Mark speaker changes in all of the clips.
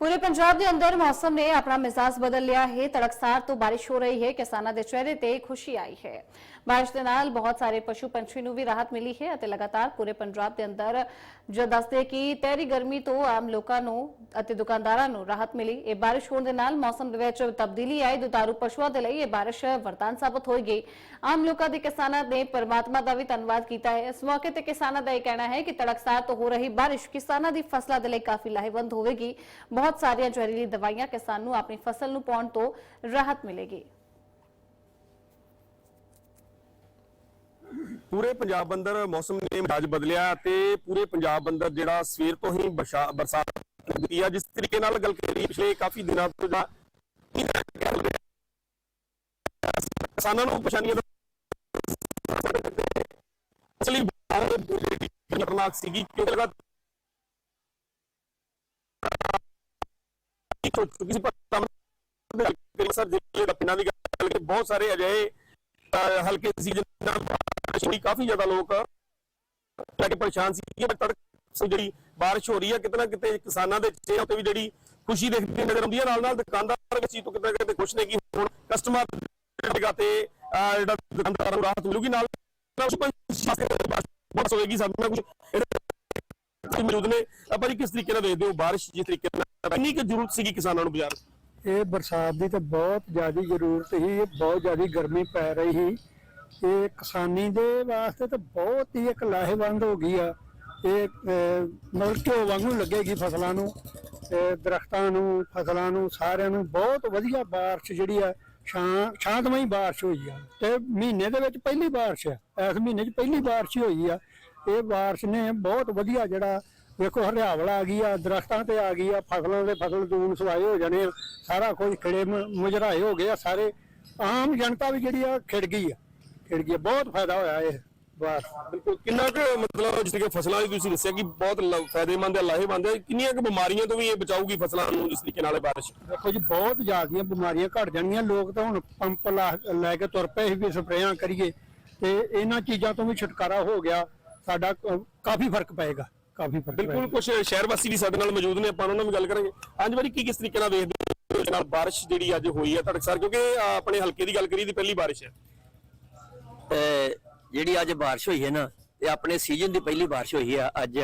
Speaker 1: ਪੂਰੇ ਪੰਜਾਬ ਦੇ ਅੰਦਰ ਮੌਸਮ ਨੇ ਆਪਣਾ ਮਿਜ਼ਾਜ ਬਦਲ ਲਿਆ ਹੈ ਤੜਕਸਾਰ ਤੋਂ ਬਾਰਿਸ਼ ਹੋ ਰਹੀ ਹੈ ਕਿਸਾਨਾਂ ਦੇ ਚਿਹਰੇ ਤੇ ਖੁਸ਼ੀ ਆਈ ਹੈ ਬਾਰਿਸ਼ ਦੇ ਨਾਲ ਬਹੁਤ ਸਾਰੇ ਪਸ਼ੂ ਪੰਛੀ ਨੂੰ ਵੀ ਰਾਹਤ ਮਿਲੀ ਹੈ ਅਤੇ ਲਗਾਤਾਰ ਪੂਰੇ ਪੰਜਾਬ ਦੇ ਅੰਦਰ ਜੋ ਦੱਸਦੇ ਕਿ ਤੇਰੀ ਗਰਮੀ ਤੋਂ ਆਮ ਲੋਕਾਂ ਨੂੰ ਅਤੇ ਦੁਕਾਨਦਾਰਾਂ ਨੂੰ ਰਾਹਤ ਮਿਲੀ ਇਹ ਬਾਰਿਸ਼ ਹੋਣ ਦੇ ਨਾਲ ਮੌਸਮ ਦੇ ਵਿੱਚ ਤਬਦੀਲੀ ਆਈ ਦੁਤਾਰੂ ਪਸ਼ੂਆਂ ਦੇ ਲਈ ਇਹ ਬਾਰਿਸ਼ ਵਰਦਾਨ ਸਾਬਤ ਹੋਏਗੀ ਆਮ ਲੋਕਾਂ ਦੇ ਕਿਸਾਨਾਂ ਨੇ ਪਰਮਾਤਮਾ ਦਾ ਵੀ ਧੰਨਵਾਦ ਕੀਤਾ ਹੈ ਇਸ ਮੌਕੇ ਤੇ ਕਿਸਾਨਾਂ ਦਾ ਇਹ ਕਹਿਣਾ ਹੈ ਕਿ ਤੜਕਸਾਰ ਤੋਂ ਹੋ ਰਹੀ ਬਾਰਿਸ਼ ਕਿਸਾਨਾਂ ਦੀ ਫਸਲਾਂ ਦੇ ਲਈ ਕਾਫੀ ਲਾਹੇਵੰਦ ਹੋਵੇਗੀ ਬਹੁਤ ਸਾਰੀਆਂ ਜ਼ਹਿਰੀਲੀ ਦਵਾਈਆਂ ਕਿਸਾਨ ਨੂੰ ਆਪਣੀ ਫਸਲ ਨੂੰ ਪਾਉਣ ਤੋਂ ਰਾਹਤ ਮਿਲੇਗੀ।
Speaker 2: ਪੂਰੇ ਪੰਜਾਬ ਅੰਦਰ ਮੌਸਮ ਨੇ ਮਿਜਾਜ ਬਦਲਿਆ ਤੇ ਪੂਰੇ ਪੰਜਾਬ ਅੰਦਰ ਜਿਹੜਾ ਸਵੇਰ ਤੋਂ ਹੀ ਬਰਸਾਤ ਹੁੰਦੀ ਆ, ਜਿਸ ਤਰੀਕੇ ਨਾਲ ਗੱਲ ਕਰੀਏ ਪਿਛਲੇ ਕਾਫੀ ਦਿਨਾਂ ਤੋਂ ਜਿਹੜਾ ਕਿਸਾਨਾਂ ਨੂੰ ਪਰੇਸ਼ਾਨੀਆਂ ਦਾ ਅਸਲੀ ਖਤਰਨਾਕ ਸੀਗੀ, ਕਿਉਂਕਿ ਲਗਾ ਚੁੱਕੀ ਸੀ ਪਰ ਸਰ ਜਿਹੜੇ ਪਿੰਡਾਂ ਦੀ ਗੱਲ ਕਰੀਏ ਬਹੁਤ ਸਾਰੇ ਅਜਿਹੇ ਹਲਕੇ ਸੀ ਜਿਨ੍ਹਾਂ ਨਾਲ ਬਾਰਿਸ਼ ਕਾਫੀ ਜ਼ਿਆਦਾ ਲੋਕ ਲੈ ਪਰੇਸ਼ਾਨ ਸੀ ਕਿ ਤੜਕ ਜਿਹੜੀ ਬਾਰਿਸ਼ ਹੋ ਰਹੀ ਹੈ ਕਿਤੇ ਨਾ ਕਿਤੇ ਕਿਸਾਨਾਂ ਦੇ ਚਿਹਰੇ ਉੱਤੇ ਵੀ ਜਿਹੜੀ ਖੁਸ਼ੀ ਦੇਖਦੀ ਨਜ਼ਰ ਆਉਂਦੀ ਹੈ ਨਾਲ ਨਾਲ ਦੁਕਾਨਦਾਰ ਵੀ ਚੀਜ਼ ਤੋਂ ਕਿਤੇ ਕਿਤੇ ਖੁਸ਼ ਨੇ ਕਿ ਹੁਣ ਕਸਟਮਰ ਜਗ੍ਹਾ ਤੇ ਜਿਹੜਾ ਦੁਕਾਨਦਾਰਾਂ ਨੂੰ ਰਾਹਤ ਮਿਲੂਗੀ ਨਾਲ ਨਾਲ ਬਸ ਹੋਏਗੀ ਸਾਡੇ ਨਾਲ ਕੁਝ ਮੌਜੂਦ ਨੇ। ਆਪਾਂ ਜੀ ਕਿਸ ਤਰੀਕੇ ਨਾਲ ਦੇਖਦੇ ਹੋ ਬਾਰਿਸ਼ ਜਿਸ ਤਰੀਕੇ ਨਾਲ ਕਿੰਨੀ ਕੁ ਜ਼ਰੂਰਤ ਸੀਗੀ ਕਿਸਾਨਾਂ ਨੂੰ ਬਾਜ਼ਾਰ?
Speaker 3: ਇਹ ਬਰਸਾਤ ਦੀ ਤਾਂ ਬਹੁਤ ਜ਼ਿਆਦਾ ਜ਼ਰੂਰਤ ਸੀ ਬਹੁਤ ਜ਼ਿਆਦਾ ਗਰਮੀ ਪੈ ਰਹੀ ਸੀ। ਇਹ ਕਿਸਾਨੀ ਦੇ ਵਾਸਤੇ ਤਾਂ ਬਹੁਤ ਹੀ ਇੱਕ ਲਾਹੇਵੰਦ ਹੋ ਗਈ ਆ। ਇਹ ਅਹ, ਵਾਂਗੂ ਲੱਗੇਗੀ ਫਸਲਾਂ ਨੂੰ ਦਰਖਤਾਂ ਨੂੰ ਫਸਲਾਂ ਨੂੰ ਸਾਰਿਆਂ ਨੂੰ। ਬਹੁਤ ਵਧੀਆ ਬਾਰਿਸ਼ ਜਿਹੜੀ ਆ ਸ਼ਾਂ ਸ਼ਾਂਤਮਈ ਬਾਰਿਸ਼ ਹੋਈ ਆ। ਤੇ ਮਹੀਨੇ ਦੇ ਵਿੱਚ ਪਹਿਲੀ ਬਾਰਿਸ਼ ਆ। ਇਸ ਮਹੀਨੇ 'ਚ ਪਹਿਲੀ ਬਾਰਿਸ਼ ਹੋਈ ਆ। ਇਹ ਬਾਰਿਸ਼ ਨੇ ਬਹੁਤ ਵਧੀਆ ਜਿਹੜਾ ਵੇਖੋ ਹਰਿਆਵਲ ਆ ਗਈ ਆ ਦਰਖਤਾਂ ਤੇ ਆ ਗਈ ਆ ਫਸਲਾਂ ਦੇ ਫਸਲ ਦੂਨ ਸਵਾਏ ਹੋ ਜਾਣੇ ਆ ਸਾਰਾ ਕੁਝ ਖਿੜੇ ਮੁਜਰਾਏ ਹੋ ਗਏ ਆ ਸਾਰੇ ਆਮ ਜਨਤਾ ਵੀ ਜਿਹੜੀ ਆ ਖਿੜ ਗਈ ਆ ਖਿੜ ਗਈ ਆ। ਬਹੁਤ ਫਾਇਦਾ ਹੋਇਆ ਇਹ ਬਾਰਿਸ਼
Speaker 2: ਬਿਲਕੁਲ ਕਿੰਨਾ ਕੁ ਮਤਲਬ ਜਿਸ ਤਰੀਕੇ ਫਸਲਾਂ ਦੀ ਤੁਸੀਂ ਦੱਸਿਆ ਕਿ ਬਹੁਤ ਲ- ਫਾਇਦੇਮੰਦ ਹੈ ਲਾਹੇਵੰਦ ਹੈ ਕਿੰਨੀਆਂ ਕੁ ਬਿਮਾਰੀਆਂ ਤੋਂ ਵੀ ਇਹ ਬਚਾਊਗੀ ਫਸਲਾਂ ਨੂੰ ਜਿਸ ਤਰੀਕੇ ਨਾਲ ਇਹ ਬਾਰਿਸ਼
Speaker 3: ਦੇਖੋ ਜੀ ਬਹੁਤ ਜ਼ਿਆਦੀਆਂ ਬਿਮਾਰੀਆਂ ਘਟ ਜਾਣਗੀਆਂ ਲੋਕ ਤਾਂ ਹੁਣ ਪੰਪ ਲਾ- ਲੈ ਕੇ ਤੁਰ ਪਏ ਸੀ ਵੀ ਸਪਰੇਆਂ ਕਰੀਏ ਤੇ ਇਹਨਾਂ ਚੀਜ਼ਾਂ ਤੋਂ ਵੀ ਛੁਟਕਾਰਾ ਹੋ ਗਿਆ ਸਾਡਾ ਕ- ਕਾਫੀ ਫ਼ਰਕ ਪਏਗਾ ਕਾਫੀ ਫ਼ਰਕ
Speaker 2: ਬਿਲਕੁਲ ਕੁਝ ਸ਼ਹਿਰ ਵਾਸੀ ਵੀ ਸਾਡੇ ਨਾਲ ਮੌਜੂਦ ਨੇ ਆਪਾਂ ਉਹਨਾਂ ਨਾਲ ਵੀ ਗੱਲ ਕਰਾਂਗੇ। ਅੱਜ ਵਾਰੀ ਕੀ ਕਿਸ ਤਰੀਕੇ ਨਾਲ ਵੇਖਦੇ ਹੋ? ਨਾਲ ਬਾਰਿਸ਼ ਜਿਹੜੀ ਅੱਜ ਹੋਈ ਹੈ ਤੜਕਸਾਰ ਕਿਉਂਕਿ ਅਹ, ਆਪਣੇ ਹਲਕੇ ਦੀ ਗੱਲ ਕਰੀਏ ਦੀ ਪਹਿਲੀ ਬਾਰਿਸ਼ ਹੈ।
Speaker 4: ਤੇ ਜਿਹੜੀ ਅੱਜ ਬਾਰਿਸ਼ ਹੋਈ ਹੈ ਨਾ ਇਹ ਆਪਣੇ ਸੀਜ਼ਨ ਦੀ ਪਹਿਲੀ ਬਾਰਿਸ਼ ਹੋਈ ਹੈ ਅੱਜ।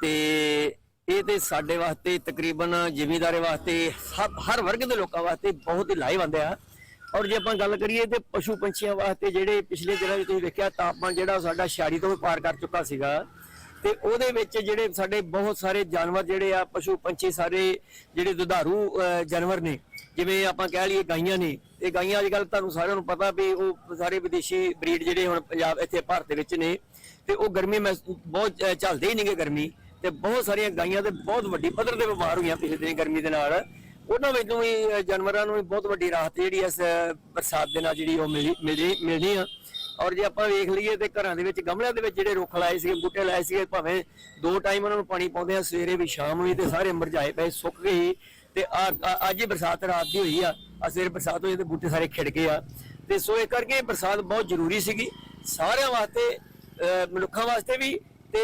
Speaker 4: ਤੇ ਇਹ ਤੇ ਸਾਡੇ ਵਾਸਤੇ ਤਕਰੀਬਨ ਜ਼ਿਮੀਂਦਾਰੇ ਵਾਸਤੇ ਸਭ ਹਰ ਵਰਗ ਦੇ ਲੋਕਾਂ ਵਾਸਤੇ ਬਹੁਤ ਹੀ ਲਾਹੇਵੰਦ ਆ ਔਰ ਜੇ ਆਪਾਂ ਗੱਲ ਕਰੀਏ ਤੇ ਪਸ਼ੂ ਪੰਛੀਆਂ ਵਾਸਤੇ ਜਿਹੜੇ ਪਿਛਲੇ ਦਿਨਾਂ ਵਿੱਚ ਤੁਸੀਂ ਦੇਖਿਆ, ਤਾਪਮਾਨ ਜਿਹੜਾ ਸਾਡਾ 46 ਤੋਂ ਵੀ ਪਾਰ ਕਰ ਚੁੱਕਾ ਸੀਗਾ। ਤੇ ਉਹਦੇ ਵਿੱਚ ਜਿਹੜੇ ਸਾਡੇ ਬਹੁਤ ਸਾਰੇ ਜਾਨਵਰ ਜਿਹੜੇ ਆ, ਪਸ਼ੂ ਪੰਛੀ ਸਾਰੇ ਜਿਹੜੇ ਦੁਧਾਰੂ ਜਾਨਵਰ ਨੇ, ਜਿਵੇਂ ਆਪਾਂ ਕਹਿ ਲਈਏ ਗਾਈਆਂ ਨੇ, ਇਹ ਗਾਈਆਂ ਅੱਜ ਕੱਲ ਤੁਹਾਨੂੰ ਸਾਰਿਆਂ ਨੂੰ ਪਤਾ ਵੀ ਉਹ ਸਾਰੇ ਵਿਦੇਸ਼ੀ ਬਰੀਡ ਜਿਹੜੇ ਹੁਣ ਪੰਜਾਬ, ਇੱਥੇ ਭਾਰਤ ਦੇ ਵਿੱਚ ਨੇ, ਤੇ ਉਹ ਗਰਮੀ ਮਹਿਸ- ਬਹੁਤ ਚੱਲਦੇ ਝੱਲਦੇ ਹੀ ਨਹੀਂਗੇ ਗਰਮੀ, ਤੇ ਬਹੁਤ ਸਾਰੀਆਂ ਗਾਈਆਂ ਤੇ ਬਹੁਤ ਵੱਡੀ ਪੱਧਰ ਤੇ ਬਿਮਾਰ ਹੋਈਆਂ ਪਿਛਲੇ ਦਿਨ ਗਰਮੀ ਦੇ ਨਾਲ। ਉਹਨਾਂ ਵਿੱਚੋਂ ਵੀ ਜਾਨਵਰਾਂ ਨੂੰ ਵੀ ਬਹੁਤ ਵੱਡੀ ਰਾਹਤ ਜਿਹੜੀ ਇਸ ਬਰਸਾਤ ਦੇ ਨਾਲ ਜਿਹੜੀ ਉਹ ਮਿਲੀ ਮਿਲਣੀ ਆ। ਔਰ ਜੇ ਆਪਾਂ ਵੇਖ ਲਈਏ ਤੇ ਘਰਾਂ ਦੇ ਵਿੱਚ, ਗਮਲਿਆਂ ਦੇ ਵਿੱਚ ਜਿਹੜੇ ਰੁੱਖ ਲਾਏ ਸੀਗੇ, ਬੂਟੇ ਲਾਏ ਸੀਗੇ, ਭਾਵੇਂ ਦੋ ਟਾਈਮ ਉਹਨਾਂ ਨੂੰ ਪਾਣੀ ਪਾਉਂਦੇ ਆ, ਸਵੇਰੇ ਵੀ ਸ਼ਾਮ ਵੀ ਤੇ ਸਾਰੇ ਮੁਰਝਾਏ ਪਏ, ਸੁੱਕ ਗਏ ਤੇ ਆ- ਅੱਜ ਹੀ ਬਰਸਾਤ ਰਾਤ ਦੀ ਹੋਈ ਆ ਆ ਸਵੇਰੇ ਬਰਸਾਤ ਹੋਈ ਤੇ ਬੂਟੇ ਸਾਰੇ ਖਿੜ ਗਏ ਆ। ਤੇ ਸੋ ਇਹ ਕਰਕੇ ਬਰਸਾਤ ਬਹੁਤ ਜ਼ਰੂਰੀ ਸੀਗੀ। ਸਾਰਿਆਂ ਵਾਸਤੇ ਅਹ ਮਨੁੱਖਾਂ ਵਾਸਤੇ ਵੀ ਤੇ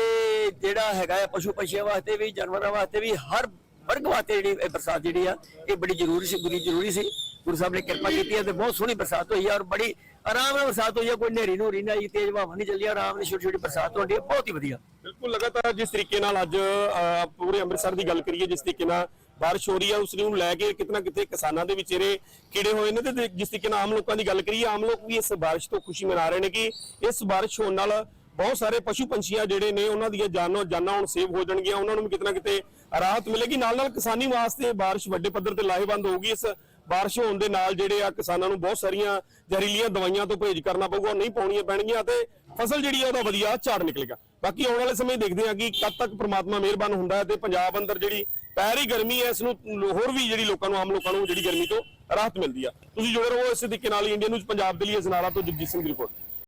Speaker 4: ਜਿਹੜਾ ਹੈਗਾ ਪਸ਼ੂ ਪੰਛੀਆਂ ਵਾਸਤੇ ਵੀ, ਜਾਨਵਰਾਂ ਵਾਸਤੇ ਵੀ ਹਰ ਵਰਗ ਵਾਸਤੇ ਜਿਹੜੀ ਇਹ ਬਰਸਾਤ ਜਿਹੜੀ ਆ ਇਹ ਬੜੀ ਜ਼ਰੂਰੀ ਸੀ ਬੜੀ ਜ਼ਰੂਰੀ ਸੀ। ਗੁਰੂ ਸਾਹਿਬ ਨੇ ਕਿਰਪਾ ਕੀਤੀ ਹੈ ਤੇ ਬਹੁਤ ਸੋਹਣੀ ਬਰਸਾਤ ਹੋਈ ਹੈ ਔਰ ਬੜੀ ਆਰਾਮ ਨਾਲ ਬਰਸਾਤ ਹੋਈ ਹੈ ਕੋਈ ਹਨੇਰੀ ਨੂਰੀ ਨਹੀਂ ਆਈ ਤੇਜ਼ ਹਵਾ ਨਹੀਂ ਚੱਲੀ ਆਰਾਮ ਨਾਲ ਛੋਟੀ ਛੋਟੀ ਬਰਸਾਤ ਹੁੰਦੀ ਹੈ ਬਹੁਤ ਹੀ ਵਧੀਆ।
Speaker 2: ਬਿਲਕੁਲ ਲਗਾਤਾਰ ਜਿਸ ਤਰੀਕੇ ਨਾਲ ਅੱਜ ਅਹ, ਪੂਰੇ ਅੰਮ੍ਰਿਤਸਰ ਦੀ ਗੱਲ ਕਰੀਏ ਜਿਸ ਤਰੀਕੇ ਨਾਲ ਬਾਰਿਸ਼ ਹੋ ਰਹੀ ਹੈ ਉਸ ਨੂੰ ਲੈ ਕੇ ਕਿਤਨਾ ਕਿਤੇ ਕਿਸਾਨਾਂ ਦੇ ਵਿਚਾਰੇ ਕੀੜੇ ਹੋਏ ਨੇ ਤੇ ਜਿਸ ਤਰੀਕੇ ਨਾਲ ਆਮ ਲੋਕਾਂ ਦੀ ਗੱਲ ਕਰੀਏ ਆਮ ਲੋਕ ਵੀ ਇਸ ਬਾਰਿਸ਼ ਤੋਂ ਖੁਸ਼ੀ ਮਨਾ ਰਹੇ ਨੇ ਕਿ ਇਸ ਬਾਰਿਸ਼ ਹੋਣ ਨਾਲ ਬਹੁਤ ਸਾਰੇ ਪਸ਼ੂ ਪੰਛੀਆਂ ਜਿਹੜੇ ਨੇ ਉਹਨਾਂ ਦੀਆਂ ਜਾਨੋਂ ਜਾਨਾਂ ਹੁਣ ਸੇਵ ਹੋ ਜਾਣਗੀਆਂ, ਉਹਨਾਂ ਨੂੰ ਵੀ ਕਿਤਨਾ ਕਿਤੇ ਰਾਹਤ ਮਿਲੇਗੀ। ਨਾਲ ਨਾਲ ਕਿਸਾਨੀ ਵਾਸਤੇ ਬਾਰਿਸ਼ ਵੱਡੇ ਪੱਧਰ ਤੇ ਲਾਹੇਵੰਦ ਹੋਊਗੀ। ਇਸ ਬਾਰਿਸ਼ ਹੋਣ ਦੇ ਨਾਲ ਜਿਹੜੇ ਆ ਕਿਸਾਨਾਂ ਨੂੰ ਬਹੁਤ ਸਾਰੀਆਂ ਜ਼ਹਿਰੀਲੀਆਂ ਦਵਾਈਆਂ ਤੋਂ ਪਰਹੇਜ਼ ਕਰਨਾ ਪਊਗਾ ਨਹੀਂ ਪਾਉਣੀਆਂ ਪੈਣਗੀਆਂ ਤੇ ਫਸਲ ਜਿਹੜੀ ਆ ਉਹਦਾ ਵਧੀਆ ਝਾੜ ਨਿਕਲੇਗਾ। ਬਾਕੀ ਆਉਣ ਵਾਲੇ ਸਮੇਂ ਦੇਖਦੇ ਆ ਕਿ ਕਦ ਤੱਕ ਪ੍ਰਮਾਤਮਾ ਮਿਹਰਬਾਨ ਹੁੰਦਾ ਹੈ ਤੇ ਪੰਜਾਬ ਅੰਦਰ ਜਿਹੜੀ ਪੈਰੀ ਗਰਮੀ ਹੈ, ਇਸ ਨੂੰ ਹੋਰ ਵੀ ਜਿਹੜੀ ਲੋਕਾਂ ਨੂੰ, ਆਮ ਲੋਕਾਂ ਨੂੰ ਜਿਹੜੀ ਗਰਮੀ ਤੋਂ ਰਾਹਤ ਮਿਲਦੀ ਆ। ਤੁਸੀਂ ਜੁੜੇ ਰਹੋ ਇਸੇ ਤਰੀਕੇ ਨਾਲ ਇੰਡੀਆ ਨਿਊਜ਼ ਪੰਜਾਬ ਦੇ ਲਈ ਅਜਨਾਲਾ ਤੋਂ ਜਗਜੀਤ ਸਿੰਘ ਦੀ ਰਿਪੋਰਟ।